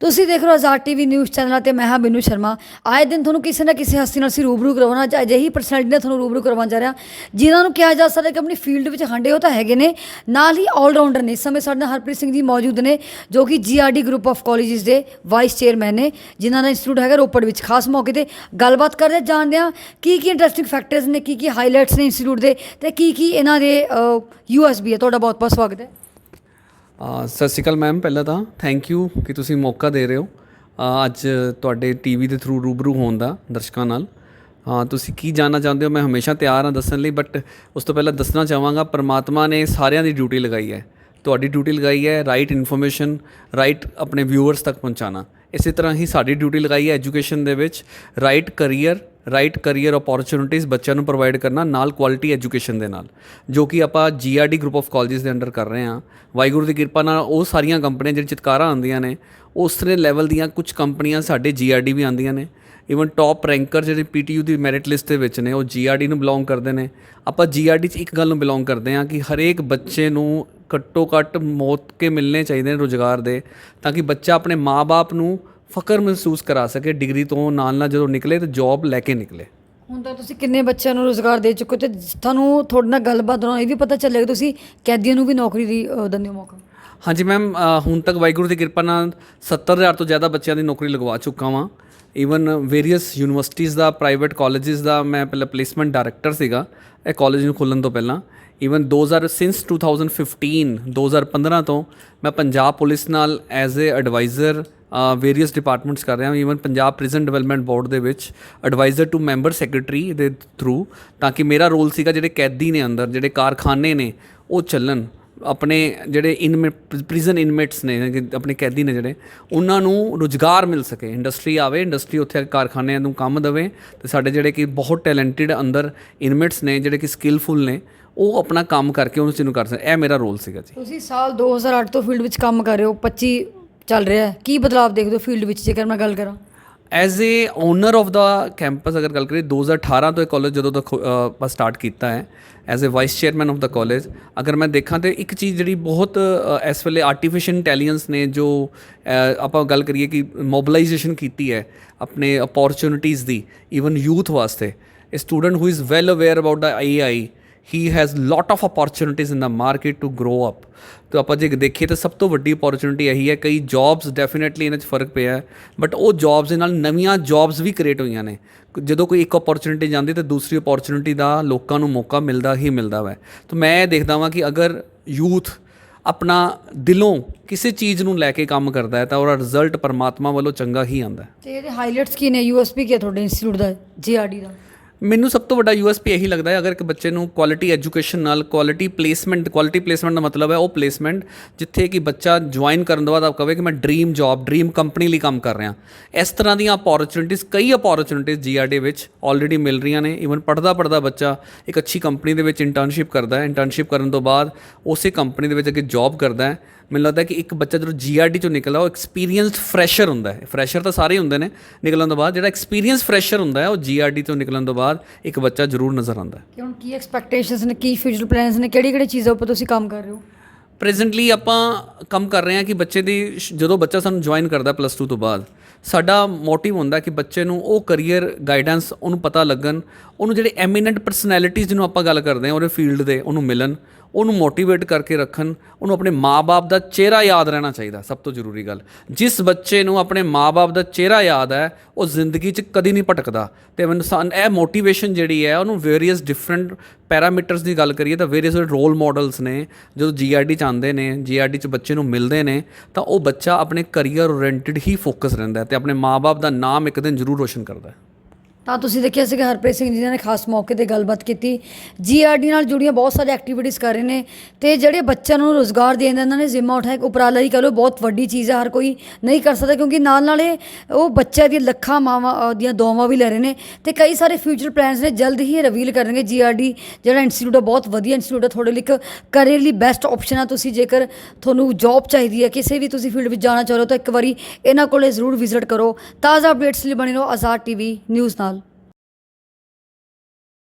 ਤੁਸੀਂ ਦੇਖ ਰਹੇ ਹੋ ਆਜ਼ਾਦ ਟੀਵੀ ਨਿਊਜ਼ ਚੈਨਲ ਤੇ ਮੈਂ ਹਾਂ ਬਿਨੂ ਸ਼ਰਮਾ। ਆਏ ਦਿਨ ਤੁਹਾਨੂੰ ਕਿਸੇ ਨਾ ਕਿਸੇ ਹਸਤੀ ਨਾਲ ਅਸੀਂ ਰੂਬਰੂ ਕਰਵਾਉਣਾ ਚਾਹੇ ਅਜਿਹੀ ਪਰਸਨੈਲਿਟੀ ਨਾਲ ਤੁਹਾਨੂੰ ਰੂਬਰੂ ਕਰਵਾਉਣ ਜਾ ਰਿਹਾ ਜਿਨ੍ਹਾਂ ਨੂੰ ਕਿਹਾ ਜਾ ਸਕਦਾ ਕਿ ਆਪਣੀ ਫੀਲਡ ਵਿੱਚ ਹੰਡੇ ਉਹ ਤਾਂ ਹੈਗੇ ਨੇ। ਨਾਲ ਹੀ ਆਲਰਾਊਂਡਰ ਨੇ ਇਸ ਸਮੇਂ ਸਾਡੇ ਨਾਲ ਹਰਪ੍ਰੀਤ ਸਿੰਘ ਜੀ ਮੌਜੂਦ ਨੇ ਜੋ ਕਿ ਜੀਆਰਡੀ ਗਰੁੱਪ ਆਫ ਕਾਲਜਸ ਦੇ ਵਾਈਸ ਚੇਅਰਮੈਨ ਨੇ ਜਿਨ੍ਹਾਂ ਦਾ ਇੰਸਟੀਚਿਊਟ ਹੈਗਾ ਰੋਪੜ ਵਿੱਚ। ਖਾਸ ਮੌਕੇ ਤੇ ਗੱਲਬਾਤ ਕਰਦੇ ਹਾਂ, ਜਾਣਦੇ ਹਾਂ ਕੀ ਕੀ ਇੰਟਰਸਟਿੰਗ ਫੈਕਟਰਸ ਨੇ ਕੀ ਕੀ ਹਾਈਲਾਈਟਸ ਨੇ ਇੰਸਟੀਚਿਊਟ ਦੇ ਤੇ ਕੀ ਕੀ ਇਹਨਾਂ ਦੇ ਯੂਐਸਬੀ ਹੈ। ਤੁਹਾਡਾ ਬਹੁਤ ਬਹੁਤ ਸਵਾਗਤ ਹੈ। ਸਤਿ ਸ਼੍ਰੀ ਅਕਾਲ ਮੈਮ ਪਹਿਲਾਂ ਤਾਂ ਥੈਂਕ ਯੂ ਕਿ ਤੁਸੀਂ ਮੌਕਾ ਦੇ ਰਹੇ ਹੋ। ਅੱਜ ਤੁਹਾਡੇ ਟੀਵੀ ਦੇ ਥਰੂ ਰੂਬਰੂ ਹੋਣ ਦਾ ਦਰਸ਼ਕਾਂ ਨਾਲ। ਹਾਂ ਤੁਸੀਂ ਕੀ ਜਾਣਨਾ ਚਾਹੁੰਦੇ ਹੋ? ਮੈਂ ਹਮੇਸ਼ਾ ਤਿਆਰ ਹਾਂ ਦੱਸਣ ਲਈ ਬਟ ਉਸ ਤੋਂ ਪਹਿਲਾਂ ਦੱਸਣਾ ਚਾਹਾਂਗਾ, ਪਰਮਾਤਮਾ ਨੇ ਸਾਰਿਆਂ ਦੀ ਡਿਊਟੀ ਲਗਾਈ ਹੈ। ਤੁਹਾਡੀ ਡਿਊਟੀ ਲਗਾਈ ਹੈ ਰਾਈਟ ਇਨਫੋਰਮੇਸ਼ਨ ਰਾਈਟ ਆਪਣੇ ਵਿਊਅਰਸ ਤੱਕ ਪਹੁੰਚਾਉਣਾ। ਇਸੇ ਤਰ੍ਹਾਂ ਹੀ ਸਾਡੀ ਡਿਊਟੀ ਲਗਾਈ ਹੈ ਐਜੂਕੇਸ਼ਨ ਦੇ ਵਿੱਚ right career right career opportunities ਬੱਚਿਆਂ ਨੂੰ ਪ੍ਰੋਵਾਈਡ ਕਰਨਾ, ਨਾਲ ਕੁਆਲਿਟੀ ਐਜੂਕੇਸ਼ਨ ਦੇ ਨਾਲ। ਜੋ ਕਿ ਆਪਾਂ ਜੀਆਰਡੀ ਗਰੁੱਪ ਆਫ ਕਾਲਜਸ ਦੇ ਅੰਡਰ ਕਰ ਰਹੇ ਹਾਂ। ਵਾਹਿਗੁਰੂ ਦੀ ਕਿਰਪਾ ਨਾਲ ਉਹ ਸਾਰੀਆਂ ਕੰਪਨੀਆਂ ਜਿਹੜੀ ਚਿਤਕਾਰਾਂ ਆਉਂਦੀਆਂ ਨੇ ਉਸ ਤਰ੍ਹਾਂ ਲੈਵਲ ਦੀਆਂ ਕੁਝ ਕੰਪਨੀਆਂ ਸਾਡੇ ਜੀਆਰਡੀ ਵੀ ਆਉਂਦੀਆਂ ਨੇ। ਇਵਨ ਟੌਪ ਰੈਂਕਰ ਜਿਹੜੇ ਪੀਟੀਯੂ ਦੀ ਮੈਰਿਟ ਲਿਸਟ ਦੇ ਵਿੱਚ ਨੇ, ਉਹ ਜੀਆਰਡੀ ਨੂੰ ਬਿਲੋਂਗ ਕਰਦੇ ਨੇ। ਆਪਾਂ ਜੀਆਰਡੀ 'ਚ ਇੱਕ ਗੱਲ ਨੂੰ ਬਿਲੋਂਗ ਕਰਦੇ ਹਾਂ ਕਿ ਹਰੇਕ ਬੱਚੇ ਨੂੰ ਘੱਟੋ ਘੱਟ ਮੌਕੇ ਮਿਲਣੇ ਚਾਹੀਦੇ ਨੇ ਰੋਜ਼ਗਾਰ ਦੇ ਤਾਂ ਕਿ ਬੱਚਾ ਆਪਣੇ ਮਾਪੇ ਨੂੰ ਫਖਰ ਮਹਿਸੂਸ ਕਰਾ ਸਕੇ ਡਿਗਰੀ ਤੋਂ ਨਾਲ ਨਾਲ ਜਦੋਂ ਨਿਕਲੇ ਤਾਂ ਜੌਬ ਲੈ ਕੇ ਨਿਕਲੇ। ਹੁਣ ਤੱਕ ਤੁਸੀਂ ਕਿੰਨੇ ਬੱਚਿਆਂ ਨੂੰ ਰੋਜ਼ਗਾਰ ਦੇ ਚੁੱਕੇ ਤੇ ਤੁਹਾਨੂੰ ਤੁਹਾਡੇ ਨਾਲ ਗੱਲਬਾਤ ਦੌਰਾਨ ਇਹ ਵੀ ਪਤਾ ਚੱਲਿਆ ਕਿ ਤੁਸੀਂ ਕੈਦੀਆਂ ਨੂੰ ਵੀ ਨੌਕਰੀ ਦੀ ਦਿੰਦੇ ਹੋ ਮੌਕਾ। ਹਾਂਜੀ ਮੈਮ ਹੁਣ ਤੱਕ ਵਾਹਿਗੁਰੂ ਦੀ ਕਿਰਪਾ ਨਾਲ 70000 ਤੋਂ ਜ਼ਿਆਦਾ ਬੱਚਿਆਂ ਦੀ ਨੌਕਰੀ ਲਗਵਾ ਚੁੱਕਾ ਵਾਂ। ਈਵਨ ਵੇਰੀਅਸ ਯੂਨੀਵਰਸਿਟੀਜ਼ ਦਾ ਪ੍ਰਾਈਵੇਟ ਕਾਲਜਸ ਦਾ ਮੈਂ ਪਹਿਲਾਂ ਪਲੇਸਮੈਂਟ ਡਾਇਰੈਕਟਰ ਸੀਗਾ ਇਹ ਕਾਲਜ ਨੂੰ ਖੋਲ੍ਹਣ ਤੋਂ ਪਹਿਲਾਂ। ਈਵਨ 2000 ਸਿੰਸ 2015 2015 ਤੋਂ ਮੈਂ ਪੰਜਾਬ ਪੁਲਿਸ ਨਾਲ as a adviser various departments ਕਰ ਰਿਹਾ ਹਾਂ even Punjab prison development board ਦੇ ਵਿੱਚ ਐਡਵਾਈਜ਼ਰ ਟੂ ਮੈਂਬਰ ਸੈਕਟਰੀ ਦੇ ਥਰੂ ਤਾਂ ਕਿ ਮੇਰਾ ਰੋਲ ਸੀਗਾ ਜਿਹੜੇ ਕੈਦੀ ਨੇ ਅੰਦਰ ਜਿਹੜੇ ਕਾਰਖਾਨੇ ਨੇ ਉਹ ਚੱਲਣ ਆਪਣੇ ਜਿਹੜੇ ਇਨਮੇਟ ਪ੍ਰਿਜ਼ਨ ਇਨਮੇਟਸ ਨੇ ਆਪਣੇ ਕੈਦੀ ਨੇ ਜਿਹੜੇ, ਉਹਨਾਂ ਨੂੰ ਰੁਜ਼ਗਾਰ ਮਿਲ ਸਕੇ ਇੰਡਸਟਰੀ ਆਵੇ ਇੰਡਸਟਰੀ ਉੱਥੇ ਕਾਰਖਾਨਿਆਂ ਨੂੰ ਕੰਮ ਦੇਵੇ, ਤੇ ਸਾਡੇ ਜਿਹੜੇ ਕਿ ਬਹੁਤ ਟੈਲੈਂਟਡ ਅੰਦਰ ਇਨਮੇਟਸ ਨੇ, ਜਿਹੜੇ ਕਿ ਸਕਿੱਲਫੁਲ ਨੇ, ਉਹ ਆਪਣਾ ਕੰਮ ਕਰਕੇ ਉਹਨੂੰ ਚੀਜ਼ ਨੂੰ ਕਰ ਸਕਦੇ ਇਹ ਮੇਰਾ ਰੋਲ ਸੀਗਾ ਜੀ। ਤੁਸੀਂ ਸਾਲ 2008 ਤੋਂ ਫੀਲਡ ਵਿੱਚ ਕੰਮ ਕਰ ਰਹੇ ਹੋ 25 ਚੱਲ ਰਿਹਾ ਹੈ। ਕੀ ਬਦਲਾਅ ਦੇਖਦੇ ਹੋ ਫੀਲਡ ਵਿੱਚ? ਜੇਕਰ ਮੈਂ ਗੱਲ ਕਰਾਂ। As a owner of the campus ਅਗਰ ਗੱਲ ਕਰੀਏ 2018 ਤੋਂ ਇਹ ਕਾਲਜ ਜਦੋਂ ਤੋਂ ਖੋ- ਆਪਾਂ ਸਟਾਰਟ ਕੀਤਾ ਹੈ as a vice chairman of the college ਅਗਰ ਮੈਂ ਦੇਖਾਂ ਤੇ ਇੱਕ ਚੀਜ਼ ਜਿਹੜੀ ਬਹੁਤ ਇਸ ਵੇਲੇ ਆਰਟੀਫੀਸ਼ੀਅਲ ਇੰਟੈਲੀਜੈਂਸ ਨੇ ਜੋ ਆਪਾਂ ਗੱਲ ਕਰੀਏ ਕਿ ਮੋਬਿਲਾਈਜੇਸ਼ਨ ਕੀਤੀ ਹੈ ਆਪਣੇ ਅਪੋਰਚੁਨਿਟੀਜ਼ ਦੀ ਇਵਨ ਯੂਥ ਵਾਸਤੇ a student who is well aware about the AI he has lot of opportunities in the market to grow up ਤਾਂ ਆਪਾਂ ਜੇ ਦੇਖੀਏ ਤਾਂ ਸਭ ਤੋਂ ਵੱਡੀ opportunity ਇਹੀ ਹੈ ਕਈ ਜੌਬਸ ਡੈਫੀਨਿਟਲੀ ਇਹਨਾਂ 'ਚ ਫ਼ਰਕ ਪਿਆ ਬਟ ਉਹ ਜੌਬਸ ਦੇ ਨਾਲ ਨਵੀਆਂ ਜੌਬਸ ਵੀ ਕ੍ਰੀਏਟ ਹੋਈਆਂ ਨੇ ਜਦੋਂ ਕੋਈ ਇੱਕ opportunity ਜਾਂਦੀ ਤਾਂ ਦੂਸਰੀ opportunity ਦਾ ਲੋਕਾਂ ਨੂੰ ਮੌਕਾ ਮਿਲਦਾ ਹੀ ਮਿਲਦਾ ਵੈ ਤਾਂ ਮੈਂ ਇਹ ਦੇਖਦਾ ਵਾਂ ਕਿ ਅਗਰ ਯੂਥ ਆਪਣਾ ਦਿਲੋਂ ਕਿਸੇ ਚੀਜ਼ ਨੂੰ ਲੈ ਕੇ ਕੰਮ ਕਰਦਾ ਹੈ ਤਾਂ ਉਹਦਾ ਰਿਜ਼ਲਟ ਪਰਮਾਤਮਾ ਵੱਲੋਂ ਚੰਗਾ ਹੀ ਆਉਂਦਾ ਹੈ ਤੇ ਇਹਦੇ ਹਾਈਲਾਈਟਸ ਕੀ ਨੇ ਯੂਐਸਪੀ ਕੀ ਹੈ ਤੁਹਾਡੇ ਇੰਸਟੀਚਿਊਟ ਦਾ ਜੀਆਰਡੀ ਦਾ ਮੈਨੂੰ ਸਭ ਤੋਂ ਵੱਡਾ ਯੂਐਸਪੀ ਇਹੀ ਲੱਗਦਾ ਹੈ ਅਗਰ ਇੱਕ ਬੱਚੇ ਨੂੰ ਕੁਆਲਿਟੀ ਐਜੂਕੇਸ਼ਨ ਨਾਲ ਕੁਆਲਿਟੀ ਪਲੇਸਮੈਂਟ ਕੁਆਲਿਟੀ ਪਲੇਸਮੈਂਟ ਦਾ ਮਤਲਬ ਹੈ ਉਹ ਪਲੇਸਮੈਂਟ ਜਿੱਥੇ ਕਿ ਬੱਚਾ ਜੁਆਇਨ ਕਰਨ ਤੋਂ ਬਾਅਦ ਆਪ ਕਹੇ ਕਿ ਮੈਂ ਡ੍ਰੀਮ ਜੌਬ ਡ੍ਰੀਮ ਕੰਪਨੀ ਲਈ ਕੰਮ ਕਰ ਰਿਹਾ। ਇਸ ਤਰ੍ਹਾਂ ਦੀਆਂ ਅਪੋਰਚੁਨਿਟੀਜ਼ ਕਈ ਅਪੋਰਚੁਨਿਟੀਜ਼ ਜੀਆਰਡੀ ਵਿੱਚ ਆਲਰੇਡੀ ਮਿਲ ਰਹੀਆਂ ਨੇ। ਈਵਨ ਪੜਦਾ ਪੜਦਾ ਬੱਚਾ ਇੱਕ ਅੱਛੀ ਕੰਪਨੀ ਦੇ ਵਿੱਚ ਇੰਟਰਨਸ਼ਿਪ ਕਰਦਾ ਹੈ। ਇੰਟਰਨਸ਼ਿਪ ਕਰਨ ਤੋਂ ਬਾਅਦ ਉਸੇ ਕੰਪਨੀ ਦੇ ਵਿੱਚ ਅੱਗੇ ਜੌਬ ਕਰਦਾ ਹੈ। ਮੈਨੂੰ ਲੱਗਦਾ ਕਿ ਇੱਕ ਬੱਚਾ ਜਦੋਂ ਜੀਆਰਡੀ ਚੋਂ ਨਿਕਲਦਾ ਉਹ ਐਕਸਪੀਰੀਅੰਸਡ ਫਰੈਸ਼ਰ ਹੁੰਦਾ ਹੈ। ਫਰੈਸ਼ਰ ਤਾਂ ਸਾਰੇ ਹੁੰਦੇ ਨੇ ਨਿਕਲਣ ਤੋਂ ਬਾਅਦ ਜਿਹੜਾ ਐਕਸਪੀਰੀਅੰਸ ਫਰੈਸ਼ਰ ਹੁੰਦਾ ਹੈ ਉਹ ਜੀਆਰਡੀ ਤੋਂ ਨਿਕਲਣ ਤੋਂ ਬਾਅਦ ਇੱਕ ਬੱਚਾ ਜ਼ਰੂਰ ਨਜ਼ਰ ਆਉਂਦਾ ਹੈ। ਕਿ ਹੁਣ ਕੀ ਐਕਸਪੈਕਟੇਸ਼ਨਸ ਨੇ ਕੀ ਫਿਊਚਰ ਪਲਾਨਸ ਨੇ ਕਿਹੜੀ ਕਿਹੜੀ ਚੀਜ਼ਾਂ ਉੱਪਰ ਤੁਸੀਂ ਕੰਮ ਕਰ ਰਹੇ ਹੋ? ਪ੍ਰੈਜ਼ੈਂਟਲੀ ਆਪਾਂ ਕੰਮ ਕਰ ਰਹੇ ਹਾਂ ਕਿ ਬੱਚੇ ਦੀ ਜਦੋਂ ਬੱਚਾ ਸਾਨੂੰ ਜੁਆਇਨ ਕਰਦਾ ਪਲੱਸ 2 ਤੋਂ ਬਾਅਦ ਸਾਡਾ ਮੋਟਿਵ ਹੁੰਦਾ ਕਿ ਬੱਚੇ ਨੂੰ ਉਹ ਕੈਰੀਅਰ ਗਾਈਡੈਂਸ ਉਹਨੂੰ ਪਤਾ ਲੱਗਣ ਉਹਨੂੰ ਜਿਹੜੇ ਐਮੀਨੈਂਟ ਪਰਸਨੈਲਿਟੀਜ਼ ਜਿਹਨੂੰ ਆਪਾਂ ਗੱਲ ਕਰਦੇ ਹਾਂ ਉਹਦੇ ਫੀਲਡ ਦੇ ਉਹਨੂੰ ਮਿਲਣ ਉਹਨੂੰ ਮੋਟੀਵੇਟ ਕਰਕੇ ਰੱਖਣ, ਉਹਨੂੰ ਆਪਣੇ ਮਾਪੇ ਦਾ ਚਿਹਰਾ ਯਾਦ ਰਹਿਣਾ ਚਾਹੀਦਾ, ਸਭ ਤੋਂ ਜ਼ਰੂਰੀ ਗੱਲ। ਜਿਸ ਬੱਚੇ ਨੂੰ ਆਪਣੇ ਮਾਪੇ ਦਾ ਚਿਹਰਾ ਯਾਦ ਹੈ, ਉਹ ਜ਼ਿੰਦਗੀ 'ਚ ਕਦੀ ਨਹੀਂ ਭਟਕਦਾ। ਤੇ ਮੈਨੂੰ ਸਾਨ- ਇਹ ਮੋਟੀਵੇਸ਼ਨ ਜਿਹੜੀ ਹੈ, ਉਹਨੂੰ ਵੇਰੀਅਸ ਡਿਫਰੈਂਟ ਪੈਰਾਮੀਟਰਸ ਦੀ ਗੱਲ ਕਰੀਏ ਤਾਂ ਵੇਰੀਅਸ ਰੋਲ ਮਾਡਲਸ ਨੇ, ਜਦੋਂ ਜੀਆਰਡੀ ਚ ਆਉਂਦੇ ਨੇ ਜੀਆਰਡੀ ਚ ਬੱਚੇ ਨੂੰ ਮਿਲਦੇ ਨੇ, ਤਾਂ ਉਹ ਬੱਚਾ ਆਪਣੇ ਕੈਰੀਅਰ ਓਰੀਐਂਟਡ ਹੀ ਫੋਕਸ ਰਹਿੰਦਾ ਹੈ ਤੇ ਆਪਣੇ ਮਾਪੇ ਦਾ ਨਾਮ ਇੱਕ ਦਿਨ ਜ਼ਰੂਰ ਰੋਸ਼ਨ ਕਰਦਾ ਹੈ। ਤਾਂ ਤੁਸੀਂ ਦੇਖਿਆ ਸੀਗਾ ਹਰਪ੍ਰੀਤ ਸਿੰਘ ਜੀ ਨੇ ਖਾਸ ਮੌਕੇ ਤੇ ਗੱਲਬਾਤ ਕੀਤੀ। ਜੀਆਰਡੀ ਨਾਲ ਜੁੜੀਆਂ ਬਹੁਤ ਸਾਰੀਆਂ ਐਕਟੀਵਿਟੀਜ਼ ਕਰ ਰਹੇ ਨੇ ਤੇ ਜਿਹੜੇ ਬੱਚਿਆਂ ਨੂੰ ਰੋਜ਼ਗਾਰ ਦੇਣ ਦਾ ਇਹਨਾਂ ਨੇ ਜ਼ਿੰਮਾ ਉਠਾਇਆ, ਇੱਕ ਉਪਰਾਲਾ ਹੀ ਕਰੋ ਬਹੁਤ ਵੱਡੀ ਚੀਜ਼ ਹੈ ਹਰ ਕੋਈ ਨਹੀਂ ਕਰ ਸਕਦਾ ਕਿਉਂਕਿ ਨਾਲ ਨਾਲੇ ਉਹ ਬੱਚਿਆਂ ਦੀਆਂ ਲੱਖਾਂ ਮਾਵਾਂ ਦੀਆਂ ਦੁਆਵਾਂ ਵੀ ਲੈ ਰਹੇ ਨੇ ਤੇ ਕਈ ਸਾਰੇ ਫਿਊਚਰ ਪਲਾਨਸ ਨੇ, ਜਲਦ ਹੀ ਰਿਵੀਲ ਕਰਨਗੇ ਜੀਆਰਡੀ ਜਿਹੜਾ ਇੰਸਟੀਚਿਊਟ ਹੈ ਬਹੁਤ ਵਧੀਆ ਇੰਸਟੀਚਿਊਟ ਹੈ ਤੁਹਾਡੇ ਲਈ ਇੱਕ ਕਰੀਅਰ ਲਈ ਬੈਸਟ ਆਪਸ਼ਨ ਹੈ ਤੁਸੀਂ ਜੇਕਰ ਤੁਹਾਨੂੰ ਜੌਬ ਚਾਹੀਦੀ ਹੈ ਕਿਸੇ ਵੀ ਤੁਸੀਂ ਫੀਲਡ ਵਿੱਚ ਜਾਣਾ ਚਾਹ ਰਹੇ ਹੋ, ਤਾਂ ਇੱਕ ਵਾਰੀ ਇਹਨਾਂ ਕੋਲੇ ਜ਼ਰੂਰ ਵਿਜ਼ਿਟ ਕਰੋ। ਤਾਜ਼ਾ ਅਪਡੇਟਸ ਲਈ ਬਣੇ ਰਹੋ ਆਜ਼ਾਦ ਟੀਵੀ ਨਿਊਜ਼ ਨਾਲ।